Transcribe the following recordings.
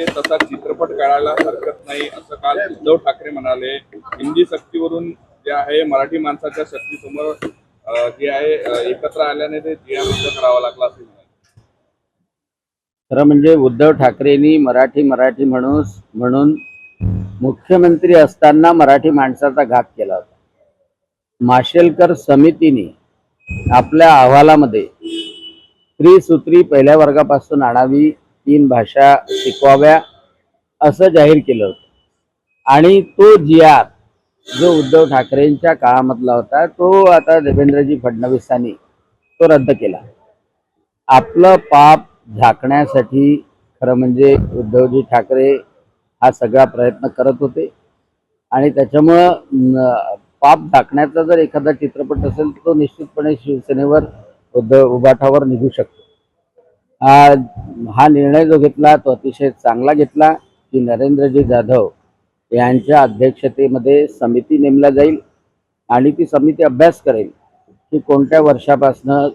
म्हणजे तसा चित्रपट काढायला हरकत नाही असं काल उद्धव ठाकरे म्हणाले. हिंदी सक्तीवरून जे आहे मराठी माणसाच्या शक्तीसमोर जे आहे एकत्र आल्याने ते रद्द करावा लागला असं खरं म्हणजे उद्धव ठाकरेंनी मराठी मराठी म्हणून म्हणून मुख्यमंत्री असताना मराठी माणसाचा घात केला होता. माशेलकर समितीने आपल्या अहवालामध्ये त्रिसूत्री पहिल्या वर्गापासून आणावी तीन भाषा शिकवाव्या असं जाहीर केलं होतं. आणि तो जी आर जो उद्धव ठाकरेंच्या काळामधला होता तो आता देवेंद्रजी फडणवीसांनी तो रद्द केला. आपलं पाप झाकण्यासाठी खरं म्हणजे उद्धवजी ठाकरे हा सगळा प्रयत्न करत होते. आणि त्याच्यामुळं पाप झाकण्याचा जर एखादा चित्रपट असेल तर तो निश्चितपणे शिवसेनेवर उद्धव उभाठावर निघू शकतो. हा हा निर्णय जो घेतला तो अतिशय चांगला घेतला की नरेंद्रजी जाधव यांच्या अध्यक्षतेमध्ये समिती नेमल्या जाईल आणि ती समिती अभ्यास करेल की कोणत्या वर्षापासनं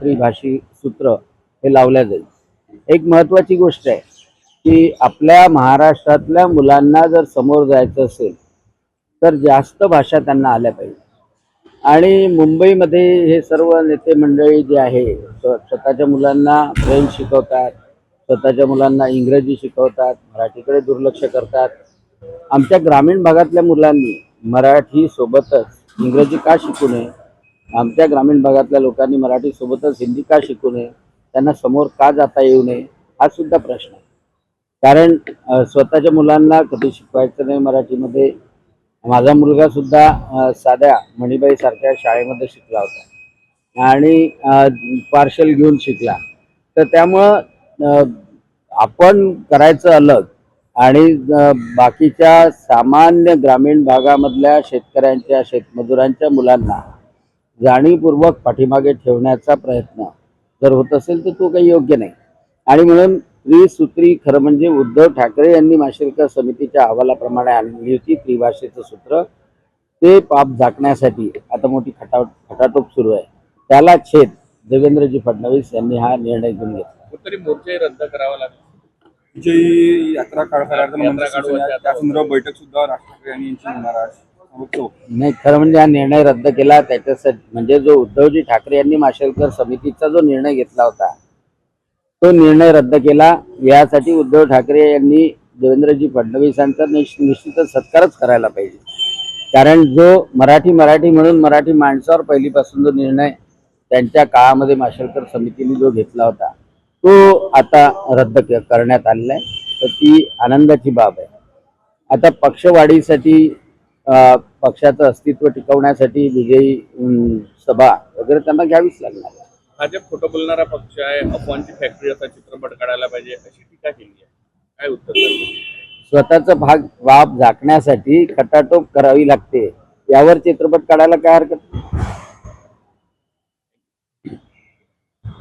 त्रिभाषी सूत्र हे लावल्या जाईल. एक महत्त्वाची गोष्ट आहे की आपल्या महाराष्ट्रातल्या मुलांना जर समोर जायचं असेल तर जास्त भाषा त्यांना आल्या पाहिजे. आणि मुंबईमध्ये हे सर्व नेते मंडळी जे आहे स्वतःच्या मुलांना फ्रेंच शिकवतात स्वतःच्या मुलांना इंग्रजी शिकवतात मराठीकडे दुर्लक्ष करतात. आमच्या ग्रामीण भागातल्या मुलांनी मराठी सोबतच इंग्रजी का शिकू नये? आमच्या ग्रामीण भागातल्या लोकांनी मराठी सोबतच हिंदी का शिकू नये? त्यांना समोर का जाता येऊ नये? हा सुद्धा प्रश्न आहे. कारण स्वतःच्या मुलांना कधी शिकवायचं नाही मराठीमध्ये माझा मुलगा सुद्धा साध्या मणिबाई सारख्या शाळेमध्ये शिकला होता. आणि पार्शल घेऊन शिकला. तर त्यामुळं आपण करायचं अलग आणि बाकीच्या सामान्य ग्रामीण भागामधल्या शेतकऱ्यांच्या शेतमजुरांच्या मुलांना जाणीवपूर्वक पाठीमागे ठेवण्याचा प्रयत्न जर होत असेल तर तो काही योग्य नाही. आणि म्हणून त्रिसूत्री खरं म्हणजे उद्धव ठाकरे यांनी माशेलकर समितीच्या अहवालाप्रमाणे आणली होती त्रिभाषेचं सूत्र. ते पाप झाकण्यासाठी आता मोठी खटा खटाटोप सुरू आहे. त्याला छेद देवेंद्रजी फडणवीस यांनी हा निर्णय घेऊन घेतला. रद्द करावा लागला. यात्रा बैठक सुद्धा राज ठाकरे यांनी होणार आहे. नाही खरं म्हणजे हा निर्णय रद्द केला त्याच्यासाठी म्हणजे जो उद्धवजी ठाकरे यांनी माशेलकर समितीचा जो निर्णय घेतला होता तो निर्णय रद्द केला. यासाठी उद्धव ठाकरे यांनी देवेंद्रजी फडणवीसांचा निश निश्चितच सत्कारच करायला पाहिजे. कारण जो मराठी मराठी म्हणून मराठी माणसावर पहिलीपासून जो निर्णय त्यांच्या काळामध्ये माशेलकर समितीने जो घेतला होता तो आता रद्द करण्यात आलेला आहे. तर ती आनंदाची बाब आहे. आता पक्षवाढीसाठी पक्षाचं अस्तित्व टिकवण्यासाठी विजयी सभा वगैरे त्यांना घ्यावीच लागणार आहे. भाजप खोटं बोलणारा पक्ष आहे अफवांची फॅक्टरी असा चित्रपट काढायला पाहिजे अशी टीका केली आहे. काय उत्तर स्वतःचा भाग वाप झाकण्यासाठी खटाटोप करावी लागते. यावर चित्रपट काढायला काय हरकत? नाही.